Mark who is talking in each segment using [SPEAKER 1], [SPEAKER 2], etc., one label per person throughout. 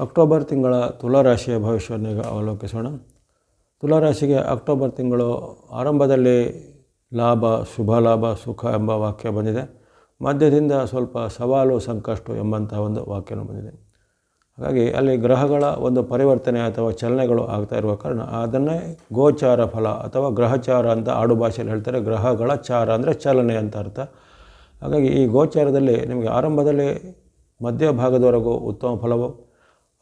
[SPEAKER 1] October ತಿಂಗಳ ತುಲಾರಾಶಿಯ ಭವಿಷ್ಯವನ್ನು ಈಗ ಅವಲೋಕಿಸೋಣ. ತುಲಾರಾಶಿಗೆ ಅಕ್ಟೋಬರ್ ತಿಂಗಳು ಆರಂಭದಲ್ಲಿ ಲಾಭ, ಶುಭ ಲಾಭ, ಸುಖ ಎಂಬ ವಾಕ್ಯ ಬಂದಿದೆ. ಮಧ್ಯದಿಂದ ಸ್ವಲ್ಪ ಸವಾಲು, ಸಂಕಷ್ಟ ಎಂಬಂತಹ ಒಂದು ವಾಕ್ಯನೂ ಬಂದಿದೆ. ಹಾಗಾಗಿ ಅಲ್ಲಿ ಗ್ರಹಗಳ ಒಂದು ಪರಿವರ್ತನೆ ಅಥವಾ ಚಲನೆಗಳು ಆಗ್ತಾ ಇರುವ ಕಾರಣ ಅದನ್ನೇ ಗೋಚಾರ ಫಲ ಅಥವಾ ಗ್ರಹಚಾರ ಅಂತ ಆಡು ಭಾಷೆಯಲ್ಲಿ ಹೇಳ್ತಾರೆ. ಗ್ರಹಗಳ ಚಾರ ಅಂದರೆ ಚಲನೆ ಅಂತ ಅರ್ಥ. ಹಾಗಾಗಿ ಈ ಗೋಚಾರದಲ್ಲಿ ನಿಮಗೆ ಆರಂಭದಲ್ಲಿ ಮಧ್ಯಭಾಗದವರೆಗೂ ಉತ್ತಮ ಫಲವು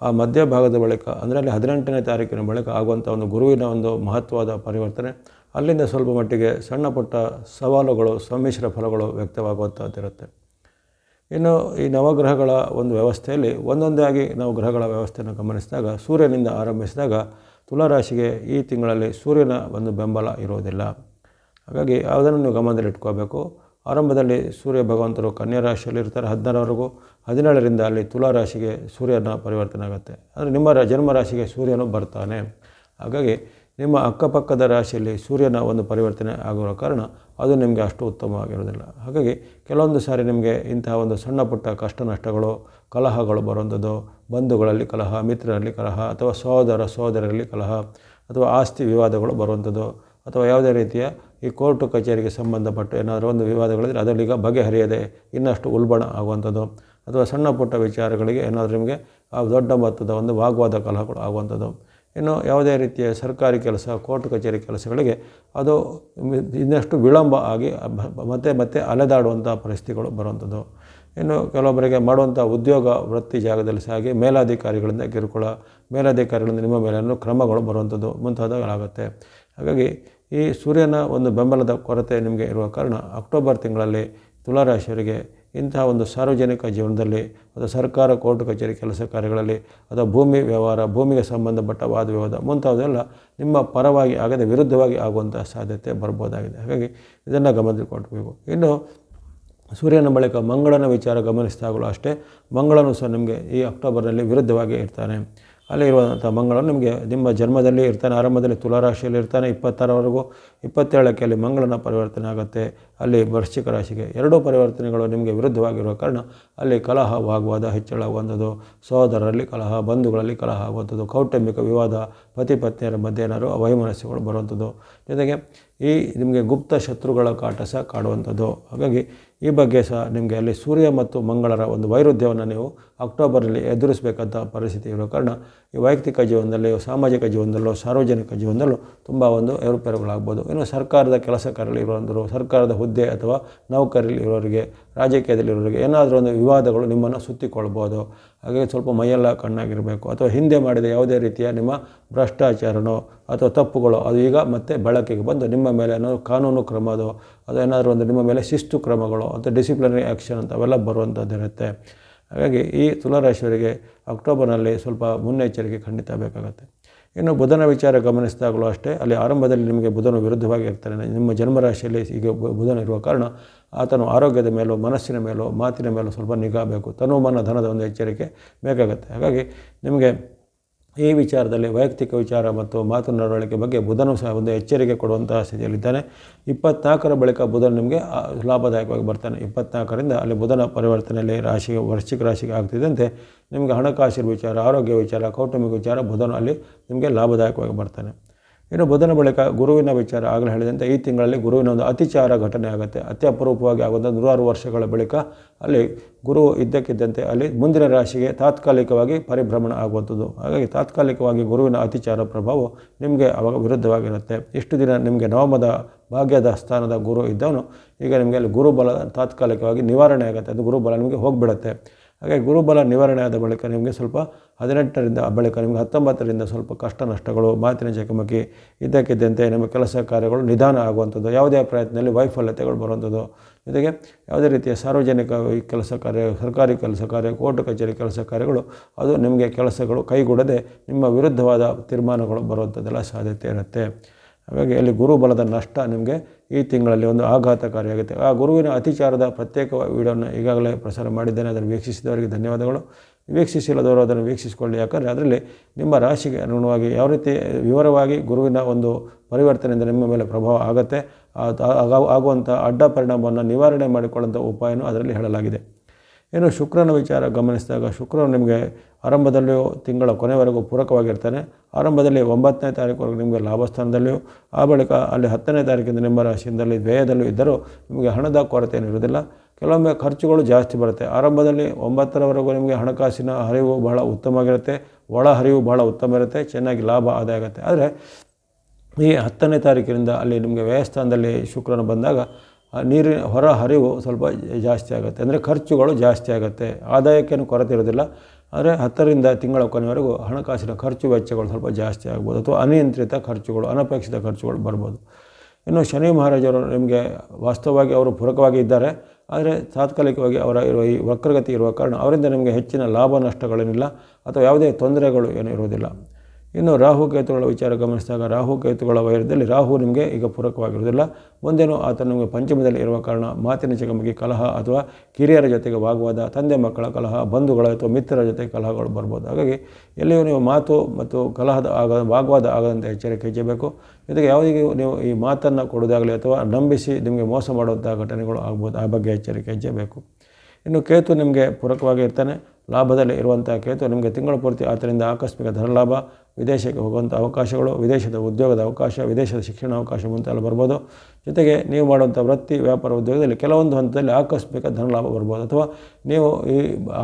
[SPEAKER 1] ಆ ಮಧ್ಯಭಾಗದ ಬಳಿಕ, ಅಂದರೆ ಅಲ್ಲಿ ಹದಿನೆಂಟನೇ ತಾರೀಕಿನ ಬಳಿಕ ಆಗುವಂಥ ಒಂದು ಗುರುವಿನ ಒಂದು ಮಹತ್ವದ ಪರಿವರ್ತನೆ, ಅಲ್ಲಿಂದ ಸ್ವಲ್ಪ ಮಟ್ಟಿಗೆ ಸಣ್ಣ ಪುಟ್ಟ ಸವಾಲುಗಳು, ಸಮ್ಮಿಶ್ರ ಫಲಗಳು ವ್ಯಕ್ತವಾಗುವಂಥದ್ದಿರುತ್ತೆ ಇನ್ನು ಈ ನವಗ್ರಹಗಳ ಒಂದು ವ್ಯವಸ್ಥೆಯಲ್ಲಿ ಒಂದೊಂದೇ ಆಗಿ ನಾವು ಗ್ರಹಗಳ ವ್ಯವಸ್ಥೆಯನ್ನು ಗಮನಿಸಿದಾಗ, ಸೂರ್ಯನಿಂದ ಆರಂಭಿಸಿದಾಗ ತುಲಾರಾಶಿಗೆ ಈ ತಿಂಗಳಲ್ಲಿ ಸೂರ್ಯನ ಒಂದು ಬೆಂಬಲ ಇರೋದಿಲ್ಲ ಹಾಗಾಗಿ ಅದನ್ನು ನೀವು ಗಮನದಲ್ಲಿಟ್ಕೋಬೇಕು? ಆರಂಭದಲ್ಲಿ ಸೂರ್ಯ ಭಗವಂತರು ಕನ್ಯಾ ರಾಶಿಯಲ್ಲಿ ಇರ್ತಾರೆ ಹದಿನಾರವರೆಗೂ ಹದಿನೇಳರಿಂದ ಅಲ್ಲಿ ತುಲಾ ರಾಶಿಗೆ ಸೂರ್ಯನ ಪರಿವರ್ತನೆ ಆಗುತ್ತೆ. ಅಂದರೆ ನಿಮ್ಮ ಜನ್ಮ ರಾಶಿಗೆ ಸೂರ್ಯನು ಬರ್ತಾನೆ. ಹಾಗಾಗಿ ನಿಮ್ಮ ಅಕ್ಕಪಕ್ಕದ ರಾಶಿಯಲ್ಲಿ ಸೂರ್ಯನ ಒಂದು ಪರಿವರ್ತನೆ ಆಗಿರೋ ಕಾರಣ ಅದು ನಿಮಗೆ ಅಷ್ಟು ಉತ್ತಮವಾಗಿರೋದಿಲ್ಲ ಹಾಗಾಗಿ ಕೆಲವೊಂದು ಸಾರಿ ನಿಮಗೆ ಇಂತಹ ಒಂದು ಸಣ್ಣ ಪುಟ್ಟ ಕಷ್ಟ ನಷ್ಟಗಳು, ಕಲಹಗಳು ಬರುವಂಥದ್ದು, ಬಂಧುಗಳಲ್ಲಿ ಕಲಹ, ಮಿತ್ರರಲ್ಲಿ ಕಲಹ, ಅಥವಾ ಸಹೋದರ ಸಹೋದರರಲ್ಲಿ ಕಲಹ, ಅಥವಾ ಆಸ್ತಿ ವಿವಾದಗಳು ಬರುವಂಥದ್ದು, ಅಥವಾ ಯಾವುದೇ ರೀತಿಯ ಈ ಕೋರ್ಟು ಕಚೇರಿಗೆ ಸಂಬಂಧಪಟ್ಟ ಏನಾದರೂ ಒಂದು ವಿವಾದಗಳಿದ್ರೆ ಈಗ ಬಗೆಹರಿಯದೆ ಇನ್ನಷ್ಟು ಉಲ್ಬಣ ಆಗುವಂಥದ್ದು ಅಥವಾ ಸಣ್ಣ ಪುಟ್ಟ ವಿಚಾರಗಳಿಗೆ ಏನಾದರೂ ನಿಮಗೆ ದೊಡ್ಡ ಮೊತ್ತದ ಒಂದು ವಾಗ್ವಾದ ಕಲಹಗಳು ಆಗುವಂಥದ್ದು. ಇನ್ನು ಯಾವುದೇ ರೀತಿಯ ಸರ್ಕಾರಿ ಕೆಲಸ, ಕೋರ್ಟ್ ಕಚೇರಿ ಕೆಲಸಗಳಿಗೆ ಅದು ಇನ್ನಷ್ಟು ವಿಳಂಬ ಆಗಿ ಮತ್ತೆ ಮತ್ತೆ ಅಲೆದಾಡುವಂಥ ಪರಿಸ್ಥಿತಿಗಳು ಬರುವಂಥದ್ದು. ಇನ್ನು ಕೆಲವೊಬ್ಬರಿಗೆ ಮಾಡುವಂಥ ಉದ್ಯೋಗ ವೃತ್ತಿ ಜಾಗದಲ್ಲಿ ಸಾಗಿ ಮೇಲಾಧಿಕಾರಿಗಳಿಂದ ಕಿರುಕುಳ, ಮೇಲಾಧಿಕಾರಿಗಳಿಂದ ನಿಮ್ಮ ಮೇಲೆ ಕ್ರಮಗಳು ಬರುವಂಥದ್ದು ಮುಂತಾದವುಗಳಾಗುತ್ತೆ. ಹಾಗಾಗಿ ಈ ಸೂರ್ಯನ ಒಂದು ಬೆಂಬಲದ ಕೊರತೆ ನಿಮಗೆ ಇರುವ ಕಾರಣ ಅಕ್ಟೋಬರ್ ತಿಂಗಳಲ್ಲಿ ತುಲಾರಾಶಿಯವರಿಗೆ ಇಂತಹ ಒಂದು ಸಾರ್ವಜನಿಕ ಜೀವನದಲ್ಲಿ ಅಥವಾ ಸರ್ಕಾರ ಕೋರ್ಟ್ ಕಚೇರಿ ಕೆಲಸ ಕಾರ್ಯಗಳಲ್ಲಿ ಅಥವಾ ಭೂಮಿ ವ್ಯವಹಾರ, ಭೂಮಿಗೆ ಸಂಬಂಧಪಟ್ಟ ವಾದ ವಿವಾದ ಮುಂತಾದೆಲ್ಲ ನಿಮ್ಮ ಪರವಾಗಿ ಆಗದೆ ವಿರುದ್ಧವಾಗಿ ಆಗುವಂಥ ಸಾಧ್ಯತೆ ಬರ್ಬೋದಾಗಿದೆ ಹಾಗಾಗಿ ಇದನ್ನು ಗಮನದಲ್ಲಿಕೊಳ್ಬೇಕು ಇನ್ನು ಸೂರ್ಯನ ಬಳಿಕ ಮಂಗಳನ ವಿಚಾರ ಗಮನಿಸಿದಾಗಲೂ ಅಷ್ಟೇ ಮಂಗಳನು ಸಹ ನಿಮಗೆ ಈ ಅಕ್ಟೋಬರ್ನಲ್ಲಿ ವಿರುದ್ಧವಾಗಿ ಇರ್ತಾನೆ. ಅಲ್ಲಿ ಇರುವಂಥ ಮಂಗಳ ನಿಮಗೆ ನಿಮ್ಮ ಜನ್ಮದಲ್ಲಿ ಇರ್ತಾನೆ, ಆರಂಭದಲ್ಲಿ ತುಲಾರಾಶಿಯಲ್ಲಿ ಇರ್ತಾನೆ ಇಪ್ಪತ್ತಾರವರೆಗೂ ಇಪ್ಪತ್ತೇಳಕ್ಕೆ ಅಲ್ಲಿ ಮಂಗಳನ ಪರಿವರ್ತನೆ ಆಗುತ್ತೆ. ಅಲ್ಲಿ ವೃಶ್ಚಿಕ ರಾಶಿಗೆ ಎರಡೂ ಪರಿವರ್ತನೆಗಳು ನಿಮಗೆ ವಿರುದ್ಧವಾಗಿರುವ ಕಾರಣ ಅಲ್ಲಿ ಕಲಹ ವಾಗ್ವಾದ ಹೆಚ್ಚಳಾಗುವಂಥದ್ದು ಸಹೋದರರಲ್ಲಿ ಕಲಹ, ಬಂಧುಗಳಲ್ಲಿ ಕಲಹ ಆಗುವಂಥದ್ದು. ಕೌಟುಂಬಿಕ ವಿವಾದ ಪತಿ ಪತ್ನಿಯರ ಮಧ್ಯೆ ಏನಾದರೂ ವೈಮನಸ್ಸುಗಳು ಬರುವಂಥದ್ದು. ಜೊತೆಗೆ ಈ ನಿಮಗೆ ಗುಪ್ತ ಶತ್ರುಗಳ ಕಾಟ ಸಹ ಕಾಡುವಂಥದ್ದು. ಹಾಗಾಗಿ ಈ ಬಗ್ಗೆ ಸಹ ನಿಮಗೆ ಅಲ್ಲಿ ಸೂರ್ಯ ಮತ್ತು ಮಂಗಳರ ಒಂದು ವೈರುಧ್ಯವನ್ನು ನೀವು ಅಕ್ಟೋಬರಲ್ಲಿ ಎದುರಿಸಬೇಕಂತ ಪರಿಸ್ಥಿತಿ ಇರೋ ಕಾರಣ ವೈಯಕ್ತಿಕ ಜೀವನದಲ್ಲಿ, ಸಾಮಾಜಿಕ ಜೀವನದಲ್ಲೋ, ಸಾರ್ವಜನಿಕ ಜೀವನದಲ್ಲೂ ತುಂಬ ಒಂದು ಏರುಪೇರುಗಳಾಗ್ಬೋದು. ಇನ್ನು ಸರ್ಕಾರದ ಕೆಲಸ ಕಾರ್ಯಗಳಿರುವಂಥರು ಸರ್ಕಾರದ ಹುದ್ದೆ ಅಥವಾ ನೌಕರಿಯಲ್ಲಿ ಇರೋರಿಗೆ ರಾಜಕೀಯದಲ್ಲಿರೋರಿಗೆ ಏನಾದರೂ ಒಂದು ವಿವಾದಗಳು ನಿಮ್ಮನ್ನು ಸುತ್ತಿಕೊಳ್ಬೋದು. ಹಾಗೆ ಸ್ವಲ್ಪ ಮೈಯೆಲ್ಲ ಕಣ್ಣಾಗಿರಬೇಕು. ಅಥವಾ ಹಿಂದೆ ಮಾಡಿದ ಯಾವುದೇ ರೀತಿಯ ನಿಮ್ಮ ಭ್ರಷ್ಟಾಚಾರನೋ ಅಥವಾ ತಪ್ಪುಗಳು, ಅದು ಈಗ ಮತ್ತೆ ಬೆಳಕಿಗೆ ಬಂದು ನಿಮ್ಮ ಮೇಲೆ ಏನಾದರೂ ಕಾನೂನು ಕ್ರಮದೋ ಅಥವಾ ಏನಾದರೂ ಒಂದು ನಿಮ್ಮ ಮೇಲೆ ಶಿಸ್ತು ಕ್ರಮಗಳು, ಅಥವಾ ಡಿಸಿಪ್ಲಿನರಿ ಆ್ಯಕ್ಷನ್ ಅಂತ ಅವೆಲ್ಲ ಬರುವಂಥದ್ದಿರುತ್ತೆ. ಹಾಗಾಗಿ ಈ ತುಲಾರಾಶಿಯವರಿಗೆ ಅಕ್ಟೋಬರ್ನಲ್ಲಿ ಸ್ವಲ್ಪ ಮುನ್ನೆಚ್ಚರಿಕೆ ಖಂಡಿತ ಬೇಕಾಗುತ್ತೆ. ಇನ್ನು ಬುಧನ ವಿಚಾರ ಗಮನಿಸಿದಾಗಲೂ ಅಷ್ಟೇ, ಅಲ್ಲಿ ಆರಂಭದಲ್ಲಿ ನಿಮಗೆ ಬುಧನು ವಿರುದ್ಧವಾಗಿ ಇರ್ತಾನೆ. ನಿಮ್ಮ ಜನ್ಮರಾಶಿಯಲ್ಲಿ ಈಗ ಬುಧನ ಇರುವ ಕಾರಣ ಆತನು ಆರೋಗ್ಯದ ಮೇಲೂ, ಮನಸ್ಸಿನ ಮೇಲೂ, ಮಾತಿನ ಮೇಲೂ ಸ್ವಲ್ಪ ನಿಗಾ ಬೇಕು. ತನುಮನ ಧನದ ಒಂದು ಎಚ್ಚರಿಕೆ ಬೇಕಾಗುತ್ತೆ. ಹಾಗಾಗಿ ನಿಮಗೆ ಈ ವಿಚಾರದಲ್ಲಿ ವೈಯಕ್ತಿಕ ವಿಚಾರ ಮತ್ತು ಮಾತು ನಡವಳಿಕೆ ಬಗ್ಗೆ ಬುಧನು ಸಹ ಒಂದು ಎಚ್ಚರಿಕೆ ಕೊಡುವಂತಹ ಸ್ಥಿತಿಯಲ್ಲಿದ್ದಾನೆ. ಇಪ್ಪತ್ನಾಲ್ಕರ ಬಳಿಕ ಬುಧನ್ ನಿಮಗೆ ಲಾಭದಾಯಕವಾಗಿ ಬರ್ತಾನೆ. ಇಪ್ಪತ್ನಾಲ್ಕರಿಂದ ಅಲ್ಲಿ ಬುಧನ ಪರಿವರ್ತನೆಯಲ್ಲಿ ರಾಶಿಗೆ ವರ್ಷಿಕ ರಾಶಿಗೆ ಆಗ್ತಿದ್ದಂತೆ ನಿಮಗೆ ಹಣಕಾಸಿನ ವಿಚಾರ, ಆರೋಗ್ಯ ವಿಚಾರ, ಕೌಟುಂಬಿಕ ವಿಚಾರ ಬುಧನು ಅಲ್ಲಿ ನಿಮಗೆ ಲಾಭದಾಯಕವಾಗಿ ಬರ್ತಾನೆ. ಇನ್ನು ಬುಧನ ಬಳಿಕ ಗುರುವಿನ ವಿಚಾರ ಆಗಲೇ ಹೇಳಿದಂತೆ ಈ ತಿಂಗಳಲ್ಲಿ ಗುರುವಿನ ಒಂದು ಅತಿಚಾರ ಘಟನೆ ಆಗುತ್ತೆ. ಅತಿ ಅಪರೂಪವಾಗಿ ಆಗುವಂಥ ನೂರಾರು ವರ್ಷಗಳ ಬಳಿಕ ಅಲ್ಲಿ ಗುರು ಇದ್ದಕ್ಕಿದ್ದಂತೆ ಅಲ್ಲಿ ಮುಂದಿನ ರಾಶಿಗೆ ತಾತ್ಕಾಲಿಕವಾಗಿ ಪರಿಭ್ರಮಣ ಆಗುವಂಥದ್ದು. ಹಾಗಾಗಿ ತಾತ್ಕಾಲಿಕವಾಗಿ ಗುರುವಿನ ಅತಿಚಾರ ಪ್ರಭಾವ ನಿಮಗೆ ಅವಾಗ ವಿರುದ್ಧವಾಗಿರುತ್ತೆ. ಇಷ್ಟು ದಿನ ನಿಮಗೆ ನವಮದ ಭಾಗ್ಯದ ಸ್ಥಾನದ ಗುರು ಇದ್ದವನು, ಈಗ ನಿಮಗೆ ಅಲ್ಲಿ ಗುರುಬಲ ತಾತ್ಕಾಲಿಕವಾಗಿ ನಿವಾರಣೆ ಆಗುತ್ತೆ. ಅದು ಗುರುಬಲ ನಿಮಗೆ ಹೋಗಿಬಿಡುತ್ತೆ. ಹಾಗೆ ಗುರುಬಲ ನಿವಾರಣೆ ಆದ ಬಳಿಕ ನಿಮಗೆ ಸ್ವಲ್ಪ ಹದಿನೆಂಟರಿಂದ ಬಳಿಕ ನಿಮಗೆ ಹತ್ತೊಂಬತ್ತರಿಂದ ಸ್ವಲ್ಪ ಕಷ್ಟ ನಷ್ಟಗಳು, ಮಾತಿನ ಚಕಮಕಿ ಇದ್ದಕ್ಕಿದ್ದಂತೆ ನಿಮ್ಮ ಕೆಲಸ ಕಾರ್ಯಗಳು ನಿಧಾನ ಆಗುವಂಥದ್ದು, ಯಾವುದೇ ಪ್ರಯತ್ನದಲ್ಲಿ ವೈಫಲ್ಯತೆಗಳು ಬರುವಂಥದ್ದು. ಜೊತೆಗೆ ಯಾವುದೇ ರೀತಿಯ ಸಾರ್ವಜನಿಕ ಕೆಲಸ ಕಾರ್ಯ, ಸರ್ಕಾರಿ ಕೆಲಸ ಕಾರ್ಯ, ಕೋರ್ಟ್ ಕಚೇರಿ ಕೆಲಸ ಕಾರ್ಯಗಳು, ಅದು ನಿಮಗೆ ಕೆಲಸಗಳು ಕೈಗೂಡದೆ ನಿಮ್ಮ ವಿರುದ್ಧವಾದ ತೀರ್ಮಾನಗಳು ಬರುವಂಥದ್ದೆಲ್ಲ ಸಾಧ್ಯತೆ ಇರುತ್ತೆ. ಹಾಗಾಗಿ ಅಲ್ಲಿ ಗುರುಬಲದ ನಷ್ಟ ನಿಮಗೆ ಈ ತಿಂಗಳಲ್ಲಿ ಒಂದು ಆಘಾತಕಾರಿಯಾಗುತ್ತೆ. ಆ ಗುರುವಿನ ಅತಿಚಾರದ ಪ್ರತ್ಯೇಕ ವಿಡಿಯೋನ ಈಗಾಗಲೇ ಪ್ರಸಾರ ಮಾಡಿದ್ದೇನೆ, ಅದನ್ನು ವೀಕ್ಷಿಸಿದವರಿಗೆ ಧನ್ಯವಾದಗಳು. ವೀಕ್ಷಿಸಿಲ್ಲದವರು ಅದನ್ನು ವೀಕ್ಷಿಸಿಕೊಳ್ಳಿ, ಯಾಕಂದರೆ ಅದರಲ್ಲಿ ನಿಮ್ಮ ರಾಶಿಗೆ ಅನುಗುಣವಾಗಿ ಯಾವ ರೀತಿ ವಿವರವಾಗಿ ಗುರುವಿನ ಒಂದು ಪರಿವರ್ತನೆಯಿಂದ ನಿಮ್ಮ ಮೇಲೆ ಪ್ರಭಾವ ಆಗುತ್ತೆ ಆಗುವಂಥ ಅಡ್ಡ ಪರಿಣಾಮವನ್ನು ನಿವಾರಣೆ ಮಾಡಿಕೊಳ್ಳುವಂಥ ಉಪಾಯನೂ ಅದರಲ್ಲಿ ಹೇಳಲಾಗಿದೆ. ಇನ್ನು ಶುಕ್ರನ ವಿಚಾರ ಗಮನಿಸಿದಾಗ ಶುಕ್ರನು ನಿಮಗೆ ಆರಂಭದಲ್ಲಿಯೂ ತಿಂಗಳ ಕೊನೆವರೆಗೂ ಪೂರಕವಾಗಿರ್ತಾನೆ. ಆರಂಭದಲ್ಲಿ ಒಂಬತ್ತನೇ ತಾರೀಕುವರೆಗೂ ನಿಮಗೆ ಲಾಭಸ್ಥಾನದಲ್ಲಿಯೂ, ಆ ಬಳಿಕ ಅಲ್ಲಿ ಹತ್ತನೇ ತಾರೀಕಿಂದ ನಿಮ್ಮ ರಾಶಿಯಿಂದಲೇ ವ್ಯಯದಲ್ಲೂ ಇದ್ದರೂ ನಿಮಗೆ ಹಣದ ಕೊರತೆ ಇರುವುದಿಲ್ಲ. ಕೆಲವೊಮ್ಮೆ ಖರ್ಚುಗಳು ಜಾಸ್ತಿ ಬರುತ್ತೆ. ಆರಂಭದಲ್ಲಿ ಒಂಬತ್ತರವರೆಗೂ ನಿಮಗೆ ಹಣಕಾಸಿನ ಹರಿವು ಬಹಳ ಉತ್ತಮವಾಗಿರುತ್ತೆ. ಒಳ ಹರಿವು ಬಹಳ ಉತ್ತಮ ಇರುತ್ತೆ. ಚೆನ್ನಾಗಿ ಲಾಭ ಆದಾಯ ಆಗುತ್ತೆ. ಆದರೆ ಈ ಹತ್ತನೇ ತಾರೀಕಿನಿಂದ ಅಲ್ಲಿ ನಿಮಗೆ ವ್ಯಯಸ್ಥಾನದಲ್ಲಿ ಶುಕ್ರನು ಬಂದಾಗ ನೀರಿನ ಹೊರ ಹರಿವು ಸ್ವಲ್ಪ ಜಾಸ್ತಿ ಆಗುತ್ತೆ. ಅಂದರೆ ಖರ್ಚುಗಳು ಜಾಸ್ತಿ ಆಗುತ್ತೆ. ಆದಾಯಕ್ಕೇನು ಕೊರತೆ ಇರೋದಿಲ್ಲ. ಆದರೆ ಹತ್ತರಿಂದ ತಿಂಗಳ ಕೊನೆವರೆಗೂ ಹಣಕಾಸಿನ ಖರ್ಚು ವೆಚ್ಚಗಳು ಸ್ವಲ್ಪ ಜಾಸ್ತಿ ಆಗ್ಬೋದು. ಅಥವಾ ಅನಿಯಂತ್ರಿತ ಖರ್ಚುಗಳು, ಅನಪೇಕ್ಷಿತ ಖರ್ಚುಗಳು ಬರ್ಬೋದು. ಇನ್ನು ಶನಿ ಮಹಾರಾಜರು ನಿಮಗೆ ವಾಸ್ತವವಾಗಿ ಅವರು ಪೂರಕವಾಗಿ ಇದ್ದಾರೆ. ಆದರೆ ತಾತ್ಕಾಲಿಕವಾಗಿ ಅವರ ಇರುವ ಈ ವಕ್ರಗತಿ ಇರುವ ಕಾರಣ ಅವರಿಂದ ನಿಮಗೆ ಹೆಚ್ಚಿನ ಲಾಭ ನಷ್ಟಗಳೇನಿಲ್ಲ. ಅಥವಾ ಯಾವುದೇ ತೊಂದರೆಗಳು ಏನೂ ಇರುವುದಿಲ್ಲ. ಇನ್ನು ರಾಹುಕೇತುಗಳ ವಿಚಾರ ಗಮನಿಸಿದಾಗ ರಾಹುಕೇತುಗಳ ವೈರದಲ್ಲಿ ರಾಹು ನಿಮಗೆ ಈಗ ಪೂರಕವಾಗಿರುವುದಿಲ್ಲ. ಒಂದೇನೋ ಆತ ನಿಮಗೆ ಪಂಚಮದಲ್ಲಿ ಇರುವ ಕಾರಣ ಮಾತಿನ ಚಕಮಕಿ ಕಲಹ ಅಥವಾ ಕಿರಿಯರ ಜೊತೆಗೆ ವಾಗ್ವಾದ ತಂದೆ ಮಕ್ಕಳ ಕಲಹ, ಬಂಧುಗಳ ಅಥವಾ ಮಿತ್ರರ ಜೊತೆ ಕಲಹಗಳು ಬರ್ಬೋದು. ಹಾಗಾಗಿ ಎಲ್ಲಿಯೂ ನೀವು ಮಾತು ಮತ್ತು ಕಲಹದ ಆಗ, ವಾಗ್ವಾದ ಆಗದಂತೆ ಎಚ್ಚರಿಕೆ ಹೆಚ್ಚಬೇಕು ಜೊತೆಗೆ ಯಾವುದೇ ನೀವು ಈ ಮಾತನ್ನು ಕೊಡೋದಾಗಲಿ ಅಥವಾ ನಂಬಿಸಿ ನಿಮಗೆ ಮೋಸ ಮಾಡುವಂಥ ಘಟನೆಗಳು ಆಗ್ಬೋದು. ಆ ಬಗ್ಗೆ ಎಚ್ಚರಿಕೆ ಹೆಚ್ಚಬೇಕು ಇನ್ನು ಕೇತು ನಿಮಗೆ ಪೂರಕವಾಗಿ ಇರ್ತಾನೆ. ಲಾಭದಲ್ಲಿ ಇರುವಂಥ ಕೇತು ನಿಮಗೆ ತಿಂಗಳ ಪೂರ್ತಿ ಆತನಿಂದ ಆಕಸ್ಮಿಕ ಧನಲಾಭ, ವಿದೇಶಕ್ಕೆ ಹೋಗುವಂಥ ಅವಕಾಶಗಳು, ವಿದೇಶದ ಉದ್ಯೋಗದ ಅವಕಾಶ, ವಿದೇಶದ ಶಿಕ್ಷಣ ಅವಕಾಶ ಮುಂತೆಲ್ಲ ಬರ್ಬೋದು. ಜೊತೆಗೆ ನೀವು ಮಾಡುವಂಥ ವೃತ್ತಿ, ವ್ಯಾಪಾರ ಉದ್ಯೋಗದಲ್ಲಿ ಕೆಲವೊಂದು ಹಂತದಲ್ಲಿ ಆಕಸ್ಮಿಕ ಧನಲಾಭ ಬರ್ಬೋದು. ಅಥವಾ ನೀವು ಈ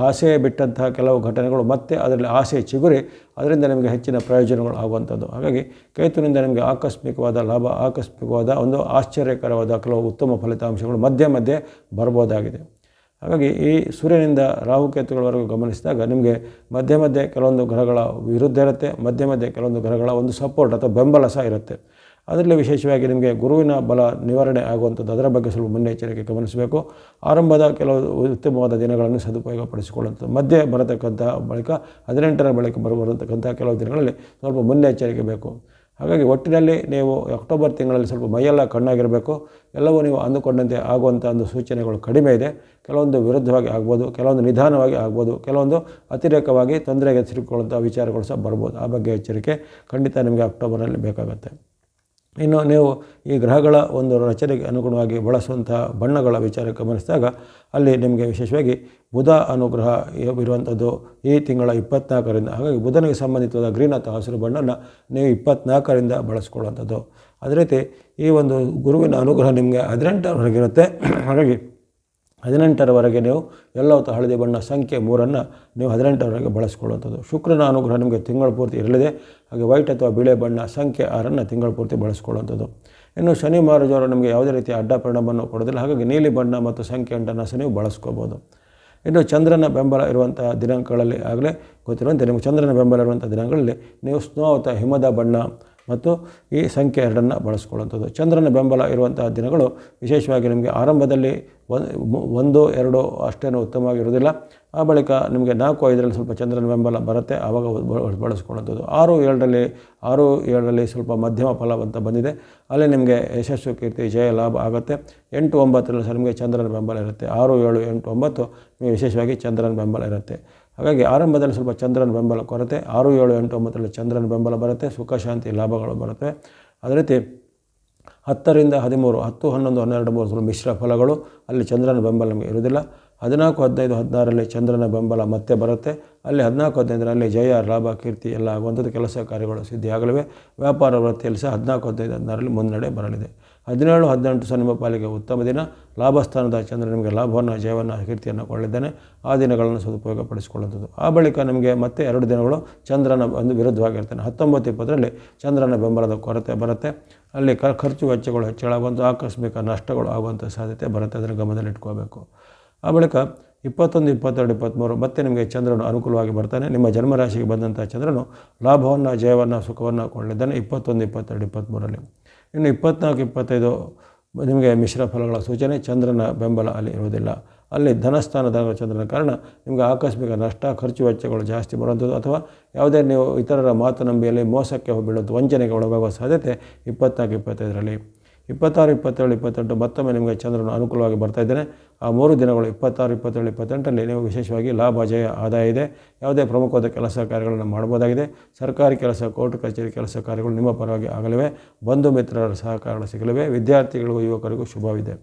[SPEAKER 1] ಆಸೆ ಬಿಟ್ಟಂತಹ ಕೆಲವು ಘಟನೆಗಳು ಮತ್ತೆ ಅದರಲ್ಲಿ ಆಸೆ ಚಿಗುರಿ, ಅದರಿಂದ ನಿಮಗೆ ಹೆಚ್ಚಿನ ಪ್ರಯೋಜನಗಳು ಆಗುವಂಥದ್ದು. ಹಾಗಾಗಿ ಕೇತುವಿನಿಂದ ನಿಮಗೆ ಆಕಸ್ಮಿಕವಾದ ಲಾಭ, ಆಕಸ್ಮಿಕವಾದ ಒಂದು ಆಶ್ಚರ್ಯಕರವಾದ ಕೆಲವು ಉತ್ತಮ ಫಲಿತಾಂಶಗಳು ಮಧ್ಯೆ ಮಧ್ಯೆ ಬರ್ಬೋದಾಗಿದೆ. ಹಾಗಾಗಿ ಈ ಸೂರ್ಯನಿಂದ ರಾಹುಕೇತುಗಳವರೆಗೂ ಗಮನಿಸಿದಾಗ ನಿಮಗೆ ಮಧ್ಯೆ ಮಧ್ಯೆ ಕೆಲವೊಂದು ಗ್ರಹಗಳ ವಿರುದ್ಧ ಇರುತ್ತೆ, ಮಧ್ಯೆ ಮಧ್ಯೆ ಕೆಲವೊಂದು ಗ್ರಹಗಳ ಒಂದು ಸಪೋರ್ಟ್ ಅಥವಾ ಬೆಂಬಲ ಸಹ ಇರುತ್ತೆ. ಅದರಲ್ಲಿ ವಿಶೇಷವಾಗಿ ನಿಮಗೆ ಗುರುವಿನ ಬಲ ನಿವಾರಣೆ ಆಗುವಂಥದ್ದು ಅದರ ಬಗ್ಗೆ ಸ್ವಲ್ಪ ಮುನ್ನೆಚ್ಚರಿಕೆ ಗಮನಿಸಬೇಕು. ಆರಂಭದ ಕೆಲವು ಉತ್ತಮವಾದ ದಿನಗಳನ್ನು ಸದುಪಯೋಗಪಡಿಸಿಕೊಳ್ಳುವಂಥದ್ದು. ಮಧ್ಯೆ ಬರತಕ್ಕಂಥ ಬಳಿಕ, ಹದಿನೆಂಟರ ಬಳಿಕ ಬರುವಂತಕ್ಕಂಥ ಕೆಲವು ದಿನಗಳಲ್ಲಿ ಸ್ವಲ್ಪ ಮುನ್ನೆಚ್ಚರಿಕೆ ಬೇಕು. ಹಾಗಾಗಿ ಒಟ್ಟಿನಲ್ಲಿ ನೀವು ಅಕ್ಟೋಬರ್ ತಿಂಗಳಲ್ಲಿ ಸ್ವಲ್ಪ ಮೈಯೆಲ್ಲ ಕಣ್ಣಾಗಿರಬೇಕು. ಎಲ್ಲವೂ ನೀವು ಅಂದುಕೊಂಡಂತೆ ಆಗುವಂಥ ಒಂದು ಸೂಚನೆಗಳು ಕಡಿಮೆ ಇದೆ. ಕೆಲವೊಂದು ವಿರುದ್ಧವಾಗಿ ಆಗ್ಬೋದು, ಕೆಲವೊಂದು ನಿಧಾನವಾಗಿ ಆಗ್ಬೋದು, ಕೆಲವೊಂದು ಅತಿರೇಕವಾಗಿ ತೊಂದರೆಗೆ ತಿರುಗಿಕೊಳ್ಳುವಂಥ ವಿಚಾರಗಳು ಸಹ ಬರ್ಬೋದು. ಆ ಬಗ್ಗೆ ಎಚ್ಚರಿಕೆ ಖಂಡಿತ ನಿಮಗೆ ಅಕ್ಟೋಬರಲ್ಲಿ ಬೇಕಾಗುತ್ತೆ. ಇನ್ನು ನೀವು ಈ ಗ್ರಹಗಳ ಒಂದು ರಚನೆಗೆ ಅನುಗುಣವಾಗಿ ಬಳಸುವಂತಹ ಬಣ್ಣಗಳ ವಿಚಾರ ಗಮನಿಸಿದಾಗ ಅಲ್ಲಿ ನಿಮಗೆ ವಿಶೇಷವಾಗಿ ಬುಧ ಅನುಗ್ರಹ ಇರುವಂಥದ್ದು ಈ ತಿಂಗಳ ಇಪ್ಪತ್ನಾಲ್ಕರಿಂದ. ಹಾಗಾಗಿ ಬುಧನಿಗೆ ಸಂಬಂಧಿತವಾದ ಗ್ರೀನ್ ಅಥವಾ ಹಸಿರು ಬಣ್ಣನ ನೀವು ಇಪ್ಪತ್ನಾಲ್ಕರಿಂದ ಬಳಸ್ಕೊಳ್ಳುವಂಥದ್ದು. ಅದೇ ರೀತಿ ಈ ಒಂದು ಗುರುವಿನ ಅನುಗ್ರಹ ನಿಮಗೆ ಹದಿನೆಂಟರವರೆಗಿರುತ್ತೆ. ಹಾಗಾಗಿ ಹದಿನೆಂಟರವರೆಗೆ ನೀವು ಎಲ್ಲವತ್ತು ಹಳದಿ ಬಣ್ಣ ಸಂಖ್ಯೆ ಮೂರನ್ನು ನೀವು ಹದಿನೆಂಟರವರೆಗೆ ಬಳಸ್ಕೊಳ್ಳುವಂಥದ್ದು. ಶುಕ್ರನ ಅನುಗ್ರಹ ನಿಮಗೆ ತಿಂಗಳ ಪೂರ್ತಿ ಇರಲಿದೆ. ಹಾಗೆ ವೈಟ್ ಅಥವಾ ಬಿಳೆ ಬಣ್ಣ ಸಂಖ್ಯೆ ಆರನ್ನು ತಿಂಗಳ ಪೂರ್ತಿ ಬಳಸ್ಕೊಳ್ಳುವಂಥದ್ದು. ಇನ್ನು ಶನಿ ಮಹಾರಾಜವರು ನಿಮಗೆ ಯಾವುದೇ ರೀತಿಯ ಅಡ್ಡ ಪರಿಣಾಮವನ್ನು ಕೊಡೋದಿಲ್ಲ. ಹಾಗಾಗಿ ನೀಲಿ ಬಣ್ಣ ಮತ್ತು ಸಂಖ್ಯೆ ಎಂಟನ್ನು ಸಹ ನೀವು ಬಳಸ್ಕೋಬೋದು. ಇನ್ನು ಚಂದ್ರನ ಬೆಂಬಲ ಇರುವಂಥ ದಿನಾಂಕಗಳಲ್ಲಿ ಆಗಲೇ ಗೊತ್ತಿರುವಂತೆ, ನಿಮಗೆ ಚಂದ್ರನ ಬೆಂಬಲ ಇರುವಂಥ ದಿನಗಳಲ್ಲಿ ನೀವು ಸ್ನೋ ಅಥವಾ ಹಿಮದ ಬಣ್ಣ ಮತ್ತು ಈ ಸಂಖ್ಯೆ ಎರಡನ್ನು ಬಳಸ್ಕೊಳ್ಳುವಂಥದ್ದು. ಚಂದ್ರನ ಬೆಂಬಲ ಇರುವಂತಹ ದಿನಗಳು ವಿಶೇಷವಾಗಿ ನಿಮಗೆ ಆರಂಭದಲ್ಲಿ ಒಂದು, ಎರಡು ಅಷ್ಟೇನು ಉತ್ತಮವಾಗಿರುವುದಿಲ್ಲ. ಆ ಬಳಿಕ ನಿಮಗೆ ನಾಲ್ಕು, ಐದರಲ್ಲಿ ಸ್ವಲ್ಪ ಚಂದ್ರನ ಬೆಂಬಲ ಬರುತ್ತೆ. ಆವಾಗ ಬಳಸ್ಕೊಳ್ಳುವಂಥದ್ದು. ಆರು, ಏಳರಲ್ಲಿ ಆರು, ಏಳರಲ್ಲಿ ಸ್ವಲ್ಪ ಮಧ್ಯಮ ಫಲ ಅಂತ ಬಂದಿದೆ. ಅಲ್ಲಿ ನಿಮಗೆ ಯಶಸ್ಸು, ಕೀರ್ತಿ, ಜಯ, ಲಾಭ ಆಗುತ್ತೆ. ಎಂಟು, ಒಂಬತ್ತರಲ್ಲಿ ಸಹ ನಿಮಗೆ ಚಂದ್ರನ ಬೆಂಬಲ ಇರುತ್ತೆ. ಆರು, ಏಳು, ಎಂಟು, ಒಂಬತ್ತು ವಿಶೇಷವಾಗಿ ಚಂದ್ರನ ಬೆಂಬಲ ಇರುತ್ತೆ. ಹಾಗಾಗಿ ಆರಂಭದಲ್ಲಿ ಸ್ವಲ್ಪ ಚಂದ್ರನ ಬೆಂಬಲ ಕೊರತೆ, ಆರು, ಏಳು, ಎಂಟು, ಒಂಬತ್ತರಲ್ಲಿ ಚಂದ್ರನ ಬೆಂಬಲ ಬರುತ್ತೆ, ಸುಖ, ಶಾಂತಿ, ಲಾಭಗಳು ಬರುತ್ತೆ. ಅದೇ ರೀತಿ ಹತ್ತರಿಂದ ಹದಿಮೂರು, ಹತ್ತು, ಹನ್ನೊಂದು, ಹನ್ನೆರಡು, ಮೂರು ಮಿಶ್ರ ಫಲಗಳು, ಅಲ್ಲಿ ಚಂದ್ರನ ಬೆಂಬಲ ನಮಗೆ ಇರುವುದಿಲ್ಲ. ಹದಿನಾಲ್ಕು, ಹದಿನೈದು, ಹದಿನಾರರಲ್ಲಿ ಚಂದ್ರನ ಬೆಂಬಲ ಮತ್ತೆ ಬರುತ್ತೆ. ಅಲ್ಲಿ ಹದಿನಾಲ್ಕು, ಹದಿನೈದರಲ್ಲಿ ಜಯ, ಲಾಭ, ಕೀರ್ತಿ ಎಲ್ಲ ಆಗುವಂಥದ್ದು ಕೆಲಸ ಕಾರ್ಯಗಳು ಸಿದ್ಧಿಯಾಗಲಿವೆ. ವ್ಯಾಪಾರ ವೃತ್ತಿಯಲ್ಲಿ ಸಹ ಹದಿನಾಲ್ಕು, ಹದಿನೈದು, ಹದಿನಾರರಲ್ಲಿ ಮುನ್ನಡೆ ಬರಲಿದೆ. ಹದಿನೇಳು, ಹದಿನೆಂಟು ಸಹ ಪಾಲಿಗೆ ಉತ್ತಮ ದಿನ. ಲಾಭಸ್ಥಾನದ ಚಂದ್ರ ನಿಮಗೆ ಲಾಭವನ್ನು, ಜಯವನ್ನು ಕೀರ್ತಿಯನ್ನು ಕೊಳ್ಳಿದ್ದಾನೆ ಆ ದಿನಗಳನ್ನು ಸದುಪಯೋಗಪಡಿಸಿಕೊಳ್ಳುವಂಥದ್ದು. ಆ ಬಳಿಕ ನಿಮಗೆ ಮತ್ತೆ ಎರಡು ದಿನಗಳು ಚಂದ್ರನ ಒಂದು ವಿರುದ್ಧವಾಗಿರ್ತಾನೆ. ಹತ್ತೊಂಬತ್ತು, ಇಪ್ಪತ್ತರಲ್ಲಿ ಚಂದ್ರನ ಬೆಂಬಲದ ಕೊರತೆ ಬರುತ್ತೆ. ಅಲ್ಲಿ ಖರ್ಚು ವೆಚ್ಚಗಳು ಹೆಚ್ಚಳಾಗುವಂಥ, ಆಕಸ್ಮಿಕ ನಷ್ಟಗಳು ಆಗುವಂಥ ಸಾಧ್ಯತೆ ಬರುತ್ತೆ. ಅದನ್ನು ಗಮನದಲ್ಲಿಟ್ಕೋಬೇಕು ಆ ಬಳಿಕ ಇಪ್ಪತ್ತೊಂದು, ಇಪ್ಪತ್ತೆರಡು, ಇಪ್ಪತ್ತ್ಮೂರು ಮತ್ತೆ ನಿಮಗೆ ಚಂದ್ರನು ಅನುಕೂಲವಾಗಿ ಬರ್ತಾನೆ. ನಿಮ್ಮ ಜನ್ಮರಾಶಿಗೆ ಬಂದಂಥ ಚಂದ್ರನು ಲಾಭವನ್ನು, ಜಯವನ್ನು, ಸುಖವನ್ನು ಕೊಳ್ಳಿದ್ದಾನೆ ಇಪ್ಪತ್ತೊಂದು, ಇಪ್ಪತ್ತೆರಡು, ಇಪ್ಪತ್ತ್ಮೂರರಲ್ಲಿ. ಇನ್ನು ಇಪ್ಪತ್ನಾಲ್ಕು, ಇಪ್ಪತ್ತೈದು ನಿಮಗೆ ಮಿಶ್ರ ಫಲಗಳ ಸೂಚನೆ ಚಂದ್ರನ ಬೆಂಬಲ ಅಲ್ಲಿ ಇರುವುದಿಲ್ಲ. ಅಲ್ಲಿ ಧನಸ್ಥಾನದ ಚಂದ್ರನ ಕಾರಣ ನಿಮಗೆ ಆಕಸ್ಮಿಕ ನಷ್ಟ, ಖರ್ಚು ವೆಚ್ಚಗಳು ಜಾಸ್ತಿ ಬರುವಂಥದ್ದು. ಅಥವಾ ಯಾವುದೇ ನೀವು ಇತರರ ಮಾತು ನಂಬಿಯಲ್ಲಿ ಮೋಸಕ್ಕೆ ಬೀಳುವಂಥ ವಂಚನೆಗೆ ಒಳಗಾಗುವ ಸಾಧ್ಯತೆ ಇಪ್ಪತ್ನಾಲ್ಕು, ಇಪ್ಪತ್ತೈದರಲ್ಲಿ. ಇಪ್ಪತ್ತಾರು, ಇಪ್ಪತ್ತೇಳು, ಇಪ್ಪತ್ತೆಂಟು, ಮತ್ತೊಮ್ಮೆ ನಿಮಗೆ ಚಂದ್ರನು ಅನುಕೂಲವಾಗಿ ಬರ್ತಾ ಇದ್ದೇನೆ. ಆ ಮೂರು ದಿನಗಳು, ಇಪ್ಪತ್ತಾರು, ಇಪ್ಪತ್ತೇಳು, ಇಪ್ಪತ್ತೆಂಟರಲ್ಲಿ ನೀವು ವಿಶೇಷವಾಗಿ ಲಾಭ, ಜಯ, ಆದಾಯ ಇದೆ. ಯಾವುದೇ ಪ್ರಮುಖವಾದ ಕೆಲಸ ಕಾರ್ಯಗಳನ್ನು ಮಾಡ್ಬೋದಾಗಿದೆ ಸರ್ಕಾರಿ ಕೆಲಸ, ಕೋರ್ಟ್ ಕಚೇರಿ ಕೆಲಸ ಕಾರ್ಯಗಳು ನಿಮ್ಮ ಪರವಾಗಿ ಆಗಲಿವೆ. ಬಂಧು ಮಿತ್ರರ ಸಹಕಾರಗಳು ಸಿಗಲಿವೆ. ವಿದ್ಯಾರ್ಥಿಗಳಿಗೂ ಯುವಕರಿಗೂ ಶುಭವಿದೆ.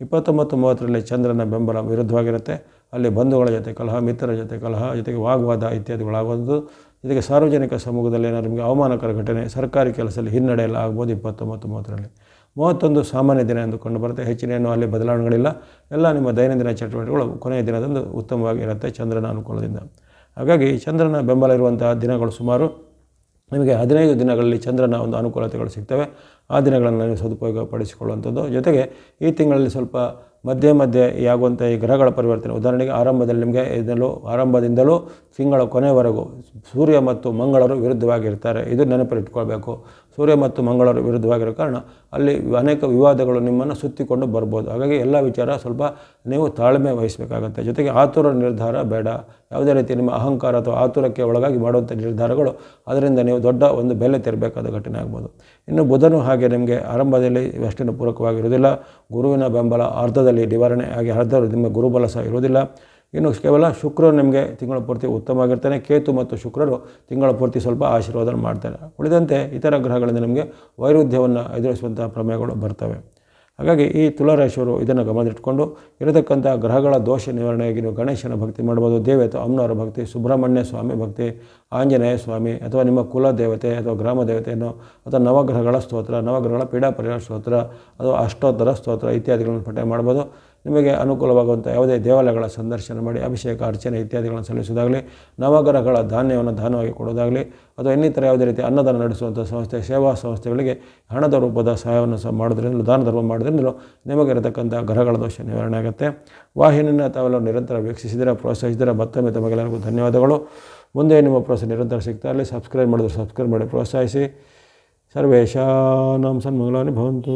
[SPEAKER 1] ಇಪ್ಪತ್ತೊಂಬತ್ತು, ಮೂವತ್ತರಲ್ಲಿ ಚಂದ್ರನ ಬೆಂಬಲ ವಿರುದ್ಧವಾಗಿರುತ್ತೆ. ಅಲ್ಲಿ ಬಂಧುಗಳ ಜೊತೆ ಕಲಹ, ಮಿತ್ರರ ಜೊತೆ ಕಲಹ, ಜೊತೆಗೆ ವಾಗ್ವಾದ ಇತ್ಯಾದಿಗಳಾಗುವಂಥದ್ದು. ಜೊತೆಗೆ ಸಾರ್ವಜನಿಕ ಸಮೂಹದಲ್ಲಿ ಏನಾದರೂ ನಿಮಗೆ ಅವಮಾನಕರ ಘಟನೆ, ಸರ್ಕಾರಿ ಕೆಲಸದಲ್ಲಿ ಹಿನ್ನಡೆಯಲ್ಲ ಆಗ್ಬೋದು ಇಪ್ಪತ್ತೊಂಬತ್ತು, ಮೂವತ್ತರಲ್ಲಿ. ಮೂವತ್ತೊಂದು ಸಾಮಾನ್ಯ ದಿನ ಎಂದು ಕಂಡು ಬರುತ್ತೆ. ಹೆಚ್ಚಿನ ಏನು ಅಲ್ಲಿ ಬದಲಾವಣೆಗಳಿಲ್ಲ. ಎಲ್ಲ ನಿಮ್ಮ ದೈನಂದಿನ ಚಟುವಟಿಕೆಗಳು ಕೊನೆಯ ದಿನದಂದು ಉತ್ತಮವಾಗಿರುತ್ತೆ ಚಂದ್ರನ ಅನುಕೂಲದಿಂದ. ಹಾಗಾಗಿ ಚಂದ್ರನ ಬೆಂಬಲ ಇರುವಂತಹ ದಿನಗಳು ಸುಮಾರು ನಿಮಗೆ ಹದಿನೈದು ದಿನಗಳಲ್ಲಿ ಚಂದ್ರನ ಒಂದು ಅನುಕೂಲತೆಗಳು ಸಿಗ್ತವೆ. ಆ ದಿನಗಳನ್ನು ನೀವು ಸದುಪಯೋಗ ಪಡಿಸಿಕೊಳ್ಳುವಂಥದ್ದು ಜೊತೆಗೆ ಈ ತಿಂಗಳಲ್ಲಿ ಸ್ವಲ್ಪ ಮಧ್ಯೆ ಮಧ್ಯೆ ಆಗುವಂಥ ಈ ಗ್ರಹಗಳ ಪರಿವರ್ತನೆ. ಉದಾಹರಣೆಗೆ ಆರಂಭದಲ್ಲಿ ನಿಮಗೆ ಇದರಲ್ಲೂ ಆರಂಭದಿಂದಲೂ ತಿಂಗಳ ಕೊನೆವರೆಗೂ ಸೂರ್ಯ ಮತ್ತು ಮಂಗಳರು ವಿರುದ್ಧವಾಗಿರ್ತಾರೆ. ಇದು ನೆನಪಿಟ್ಕೊಳ್ಬೇಕು ಸೂರ್ಯ ಮತ್ತು ಮಂಗಳರು ವಿರುದ್ಧವಾಗಿರೋ ಕಾರಣ ಅಲ್ಲಿ ಅನೇಕ ವಿವಾದಗಳು ನಿಮ್ಮನ್ನು ಸುತ್ತಿಕೊಂಡು ಬರ್ಬೋದು. ಹಾಗಾಗಿ ಎಲ್ಲ ವಿಚಾರ ಸ್ವಲ್ಪ ನೀವು ತಾಳ್ಮೆ ವಹಿಸಬೇಕಾಗುತ್ತೆ. ಜೊತೆಗೆ ಆತುರ ನಿರ್ಧಾರ ಬೇಡ. ಯಾವುದೇ ರೀತಿ ನಿಮ್ಮ ಅಹಂಕಾರ ಅಥವಾ ಆತುರಕ್ಕೆ ಒಳಗಾಗಿ ಮಾಡುವಂಥ ನಿರ್ಧಾರಗಳು ಅದರಿಂದ ನೀವು ದೊಡ್ಡ ಒಂದು ಬೆಲೆ ತೆರಬೇಕಾದ ಘಟನೆ ಆಗ್ಬೋದು. ಇನ್ನು ಬುಧನು ಹಾಗೆ ನಿಮಗೆ ಆರಂಭದಲ್ಲಿ ಅಷ್ಟೇನು ಪೂರಕವಾಗಿರುವುದಿಲ್ಲ. ಗುರುವಿನ ಬೆಂಬಲ ಅರ್ಧದಲ್ಲಿ ನಿವಾರಣೆ ಆಗಿ ಹರಿದವರು ನಿಮ್ಮ ಗುರುಬಲ ಸಹ ಇರುವುದಿಲ್ಲ. ಇನ್ನು ಕೇವಲ ಶುಕ್ರರು ನಿಮಗೆ ತಿಂಗಳ ಪೂರ್ತಿ ಉತ್ತಮವಾಗಿರ್ತಾನೆ ಕೇತು ಮತ್ತು ಶುಕ್ರರು ತಿಂಗಳ ಪೂರ್ತಿ ಸ್ವಲ್ಪ ಆಶೀರ್ವಾದ ಮಾಡ್ತಾರೆ. ಉಳಿದಂತೆ ಇತರ ಗ್ರಹಗಳಿಂದ ನಿಮಗೆ ವೈರುಧ್ಯವನ್ನು ಎದುರಿಸುವಂತಹ ಪ್ರಮೇಯಗಳು ಬರ್ತವೆ. ಹಾಗಾಗಿ ಈ ತುಲಾರಾಶಿಯವರು ಇದನ್ನು ಗಮನದಲ್ಲಿಟ್ಟುಕೊಂಡು ಇರತಕ್ಕಂಥ ಗ್ರಹಗಳ ದೋಷ ನಿವಾರಣೆಯಾಗಿ ನೀವು ಗಣೇಶನ ಭಕ್ತಿ ಮಾಡ್ಬೋದು, ದೇವತೆ, ಅಮ್ಮನವರ ಭಕ್ತಿ, ಸುಬ್ರಹ್ಮಣ್ಯ ಸ್ವಾಮಿ ಭಕ್ತಿ, ಆಂಜನೇಯ ಸ್ವಾಮಿ ಅಥವಾ ನಿಮ್ಮ ಕುಲ ದೇವತೆ ಅಥವಾ ಗ್ರಾಮ ದೇವತೆಯನ್ನು ಅಥವಾ ನವಗ್ರಹಗಳ ಸ್ತೋತ್ರ, ನವಗ್ರಹಗಳ ಪೀಡಾ ಪರಿಹಾರ ಸ್ತೋತ್ರ ಅಥವಾ ಅಷ್ಟೋತ್ತರ ಸ್ತೋತ್ರ ಇತ್ಯಾದಿಗಳನ್ನು ಪಠ್ಯ ಮಾಡ್ಬೋದು. ನಿಮಗೆ ಅನುಕೂಲವಾಗುವಂಥ ಯಾವುದೇ ದೇವಾಲಯಗಳ ಸಂದರ್ಶನ ಮಾಡಿ, ಅಭಿಷೇಕ, ಅರ್ಚನೆ ಇತ್ಯಾದಿಗಳನ್ನು ಸಲ್ಲಿಸುವುದಾಗಲಿ, ನವಗ್ರಹಗಳ ಧಾನ್ಯವನ್ನು ದಾನವಾಗಿ ಕೊಡೋದಾಗಲಿ ಅಥವಾ ಇನ್ನಿತರ ಯಾವುದೇ ರೀತಿ ಅನ್ನದಾನ ನಡೆಸುವಂಥ ಸಂಸ್ಥೆ, ಸೇವಾ ಸಂಸ್ಥೆಗಳಿಗೆ ಹಣದ ರೂಪದ ಸಹಾಯವನ್ನು ಸಹ ಮಾಡೋದ್ರಿಂದಲೂ ದಾನ ಧರ್ಮ ಮಾಡೋದ್ರಿಂದಲೂ ನಿಮಗಿರತಕ್ಕಂಥ ಗ್ರಹಗಳ ದೋಷ ನಿವಾರಣೆ ಆಗುತ್ತೆ. ವಾಹಿನಿಯನ್ನು ತಾವೆಲ್ಲ ನಿರಂತರ ವೀಕ್ಷಿಸಿದರೆ, ಪ್ರೋತ್ಸಾಹಿಸಿದರೆ ಮತ್ತೊಮ್ಮೆ ತಮಗೆಲ್ಲರಿಗೂ ಧನ್ಯವಾದಗಳು. ಮುಂದೆ ನಿಮ್ಮ ಪ್ರೋತ್ಸಾಹ ನಿರಂತರ ಸಿಗ್ತಾ ಇರಲಿ. ಸಬ್ಸ್ಕ್ರೈಬ್ ಮಾಡಿದ್ರೆ ಸಬ್ಸ್ಕ್ರೈಬ್ ಮಾಡಿ ಪ್ರೋತ್ಸಾಹಿಸಿ. ಸರ್ವೇಶಾನಂ ಸನ್ಮಂಗಲಾನಿ ಭವಂತು.